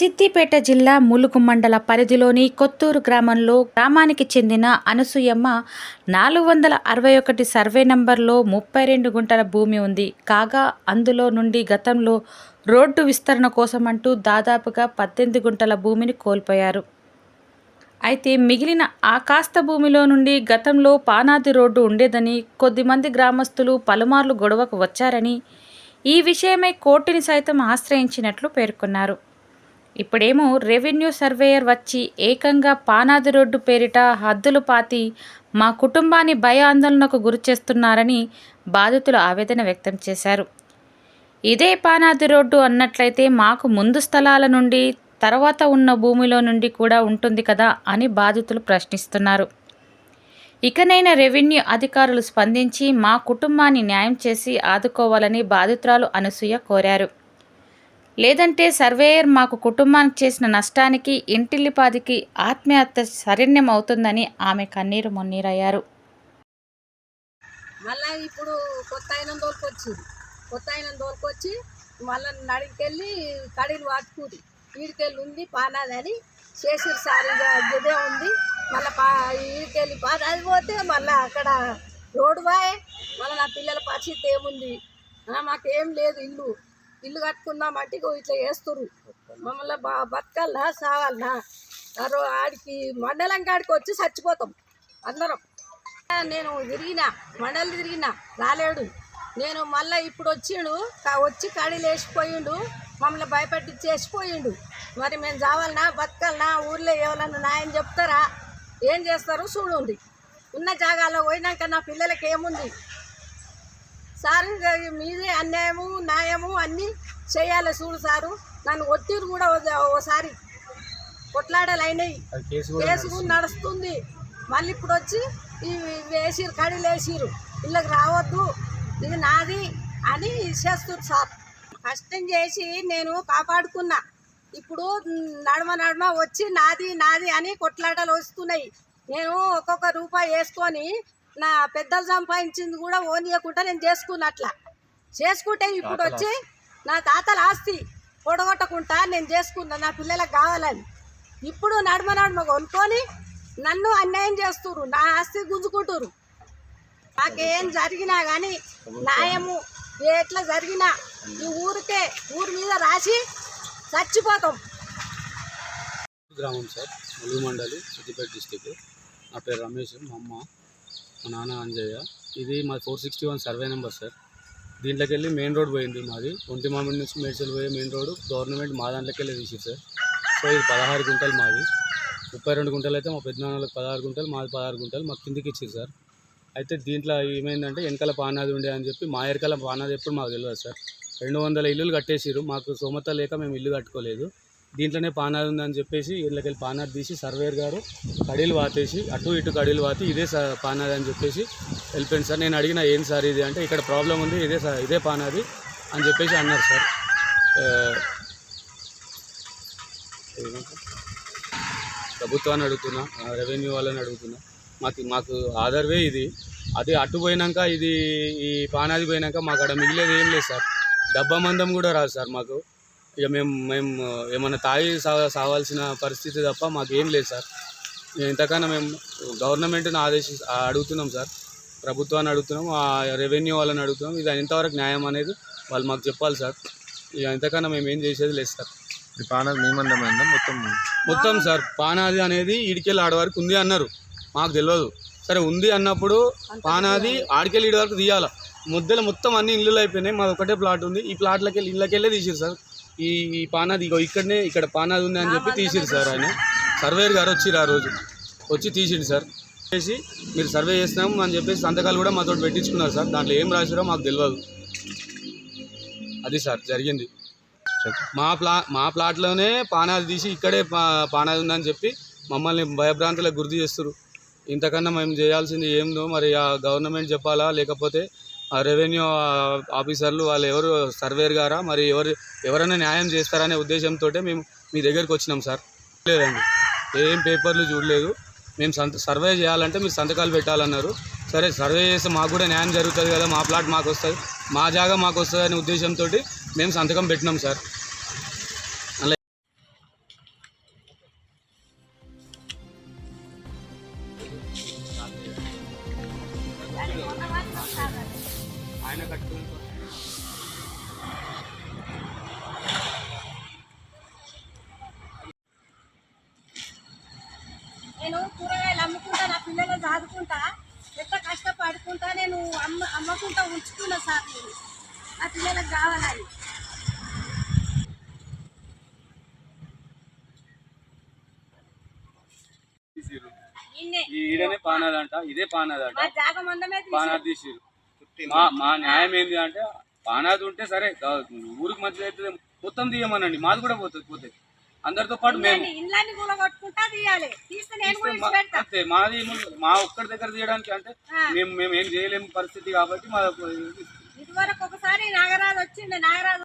సిద్దిపేట జిల్లా ములుగు మండల పరిధిలోని కొత్తూరు గ్రామంలో గ్రామానికి చెందిన అనసూయమ్మ నాలుగు వందల అరవై ఒకటి సర్వే నంబర్లో ముప్పై రెండు గుంటల భూమి ఉంది. కాగా అందులో నుండి గతంలో రోడ్డు విస్తరణ కోసమంటూ దాదాపుగా పద్దెనిమిది గుంటల భూమిని కోల్పోయారు. అయితే మిగిలిన ఆ కాస్త భూమిలో నుండి గతంలో పానాది రోడ్డు ఉండేదని కొద్దిమంది గ్రామస్తులు పలుమార్లు గొడవకు వచ్చారని ఈ విషయమై కోర్టుని సైతం ఆశ్రయించినట్లు పేర్కొన్నారు. ఇప్పుడేమో రెవెన్యూ సర్వేయర్ వచ్చి ఏకంగా పానాది రోడ్డు పేరిట హద్దులు పాతి మా కుటుంబాన్ని భయాందోళనకు గురిచేస్తున్నారని బాధితులు ఆవేదన వ్యక్తం చేశారు. ఇదే పానాది రోడ్డు అన్నట్లయితే మాకు ముందు స్థలాల నుండి తర్వాత ఉన్న భూమిలో నుండి కూడా ఉంటుంది కదా అని బాధితులు ప్రశ్నిస్తున్నారు. ఇకనైనా రెవెన్యూ అధికారులు స్పందించి మా కుటుంబాన్ని న్యాయం చేసి ఆదుకోవాలని బాధితురాలు అనసూయ కోరారు. లేదంటే సర్వేయర్ మాకు కుటుంబానికి చేసిన నష్టానికి ఇంటిల్లిపాదికి ఆత్మహత్య శరణ్యం అవుతుందని ఆమె కన్నీరు మొన్నీరయ్యారు. మళ్ళా ఇప్పుడు కొత్త ఆయన తోలుకొచ్చింది కొత్త ఆయన తోలుకొచ్చి మళ్ళీ నడికెళ్ళి కడిలు వాటుకూరి ఈడికెళ్ళి ఉంది పానాదని చేసి చేసిరు ఇదే ఉంది. మళ్ళీ పా ఈడికెళ్ళి పానాది పోతే మళ్ళీ అక్కడ రోడ్డు బాయ్. మళ్ళీ నా పిల్లల పరిస్థితి ఏముంది? మాకేం లేదు ఇల్లు. ఇల్లు కట్టుకుందామంటే ఇగో ఇట్లా వేస్తురు మమ్మల్ని బ బతకాలనా సావాలనా? ఆడికి మండలం కాడికి వచ్చి చచ్చిపోతాం అందరం. నేను తిరిగిన మండలి తిరిగిన రాలేడు. నేను మళ్ళీ ఇప్పుడు వచ్చిండు వచ్చి కడీలు వేసిపోయిండు మమ్మల్ని భయపెట్టి చేసిపోయిండు మరి మేము చావాలనా బతకాలనా ఊర్లో ఎవరన్నా నాయని చెప్తారా? ఏం చేస్తారు? చూడండి. ఉన్న జాగాలో పోయినాక నా పిల్లలకి ఏముంది? సార్ మీదే అన్యాయము న్యాయము అన్నీ చేయాలి చూడు సారు. నన్ను ఒత్తిడి కూడా ఓసారి కొట్లాడలు అయినాయి కేసు నడుస్తుంది. మళ్ళీ ఇప్పుడు వచ్చి ఈ వేసిరు కడీలు వేసిరు. ఇళ్ళకి రావద్దు. ఇది నాది అని చేస్తుంది సార్. కష్టం చేసి నేను కాపాడుకున్నా. ఇప్పుడు నడమ నడమ వచ్చి నాది నాది అని కొట్లాటలు వస్తున్నాయి. నేను ఒక్కొక్క రూపాయి వేసుకొని నా పెద్దలు సంపాదించింది కూడా ఓనియకుండా నేను చేసుకున్నట్లా. చేసుకుంటే ఇప్పుడు వచ్చి నా తాతల ఆస్తి పొడగొట్టకుండా నేను చేసుకున్నా నా పిల్లలకు కావాలని. ఇప్పుడు నడుమ నడుమ కొనుక్కొని నన్ను అన్యాయం చేస్తుర్రు నా ఆస్తి గుంజుకుంటురు నాకేం జరిగినా కానీ న్యాయము ఎట్లా జరిగినా ఈ ఊరికే ఊరి మీద రాసి చచ్చిపోతాం. గ్రామం సార్ ములుగు మండలి సిద్దిపేట డిస్టిక్ నా పేరు రమేష్ మా అమ్మ మా నాన్న అంజయ్య. ఇది మా four sixty one survey number sir. దీంట్లోకి వెళ్ళి మెయిన్ రోడ్ పోయింది మాది. ఒంటి మామిడి నుంచి మేడ్చల్ పోయే మెయిన్ రోడ్ గవర్నమెంట్ మా దాంట్లోకి వెళ్ళి తీసి సార్. సో ఇది పదహారు గుంటలు మాది. ముప్పై రెండు గుంటలు అయితే మా పెద్దనాన్నలకు పదహారు గుంటలు మాది పదహారు గుంటలు మాకు కిందికి ఇచ్చింది సార్. అయితే దీంట్లో ఏమైందంటే వెనకాల పానాది ఉండే అని చెప్పి మా ఎరకాల పానాది ఎప్పుడు మాకు తెలియదు సార్. రెండు వందల ఇల్లులు కట్టేసిరు మాకు సొమత లేక మేము ఇల్లు కట్టుకోలేదు. దీంట్లోనే పానాలు ఉందని చెప్పేసి ఇళ్ళకెళ్ళి పానాలు తీసి సర్వేర్ గారు కడీలు వాతేసి అటు ఇటు కడీలు వాతి ఇదే పానాది అని చెప్పేసి వెళ్ళిపోయింది సార్. నేను అడిగిన ఏం సార్ ఇది అంటే ఇక్కడ ప్రాబ్లం ఉంది ఇదే సార్ ఇదే పానాది అని చెప్పేసి అన్నారు సార్. ప్రభుత్వాన్ని అడుగుతున్నా రెవెన్యూ వాళ్ళని అడుగుతున్నా. మాకు మాకు ఆధార్వే ఇది. అది అటు పోయినాక ఇది ఈ పానాది పోయినాక మాకు అక్కడ మిగిలేదు ఏం లేదు సార్. డబ్బా మందం కూడా రాదు సార్ మాకు. ఇక మేము మేము ఏమన్నా తాగి సావాల్సిన పరిస్థితి తప్ప మాకు ఏం లేదు సార్. ఇంతకన్నా మేము గవర్నమెంట్ని ఆదేశి అడుగుతున్నాం సార్. ప్రభుత్వాన్ని అడుగుతున్నాం ఆ రెవెన్యూ వాళ్ళని అడుగుతున్నాం. ఇది ఎంతవరకు న్యాయం అనేది వాళ్ళు మాకు చెప్పాలి సార్. ఇక ఇంతకన్నా మేము ఏం చేసేది లేదు సార్. పానది మీ మందమైందా మొత్తం మొత్తం సార్ పానాది అనేది ఈడికెళ్ళి ఆడ వరకు ఉంది అన్నారు. మాకు తెలియదు సరే ఉంది అన్నప్పుడు పానాది ఆడికెళ్ళి ఈడి వరకు తీయాల? ముద్దలు మొత్తం అన్ని ఇల్లులు అయిపోయినాయి. మాది ఒకటే ప్లాట్ ఉంది. ఈ ప్లాట్లకి వెళ్ళి ఇళ్ళకెళ్ళే తీసిరు సార్. ఈ ఈ పానాది ఇగో ఇక్కడనే ఇక్కడ పానాది ఉంది అని చెప్పి తీసిరు సార్ ఆయన. సర్వేర్ గారు వచ్చిరు ఆ రోజు. వచ్చి తీసిండు సార్. చేసి మీరు సర్వే చేస్తున్నాం అని చెప్పేసి సంతకాలు కూడా మాతో పెట్టించుకున్నారు సార్. దాంట్లో ఏం రాసిరో మాకు తెలియదు అది సార్ జరిగింది. మా ప్లా మా ప్లాట్లోనే పానాది తీసి ఇక్కడే పా పానాది ఉందని చెప్పి మమ్మల్ని భయభ్రాంతులకు గుర్తు చేస్తారు ఇంతకన్నా మేము చేయాల్సింది ఏందో మరి ఆ గవర్నమెంట్ చెప్పాలా? లేకపోతే రెవెన్యూ ఆఫీసర్లు వాళ్ళు ఎవరు సర్వేర్ గారా? మరి ఎవరు ఎవరైనా న్యాయం చేస్తారనే ఉద్దేశంతో మేము మీ దగ్గరికి వచ్చినాం సార్. లేదండి. ఏం పేపర్లు చూడలేదు. మేము సంత సర్వే చేయాలంటే మీరు సంతకాలు పెట్టాలన్నారు. సరే సర్వే చేస్తే మాకు కూడా న్యాయం జరుగుతుంది కదా మా ప్లాట్ మాకు వస్తుంది మా జాగా మాకు వస్తుంది అనే ఉద్దేశంతో మేము సంతకం పెట్టినాం సార్. నేను కూరగాయలు అమ్ముకుంటా నా పిల్లలు చదువుకుంటా ఎంత కష్టపడుకుంటా నేను అమ్మ అమ్మకుంటా ఉంచుకున్నా సార్ నేను. నా పిల్లలకు కావాలని. ఈడనే పానాది అంట ఇదే పానాది అంట మా జాగ మందమే పానాది తీసిర్రు. మా మా న్యాయం ఏంది అంటే పానాది ఉంటే సరే ఊరికి మంచిది అవుతుంది. మొత్తం తీయమనండి. మాది కూడా పోతుంది పోతే. అందరితో పాటు మేము. అంతే. మాది మా ఒక్కడి దగ్గర తీయడానికి అంటే మేము మేము ఏం చేయలేము పరిస్థితి కాబట్టి మా ఇదివరకు ఒకసారి నాగరాజు వచ్చింది నాగరాజు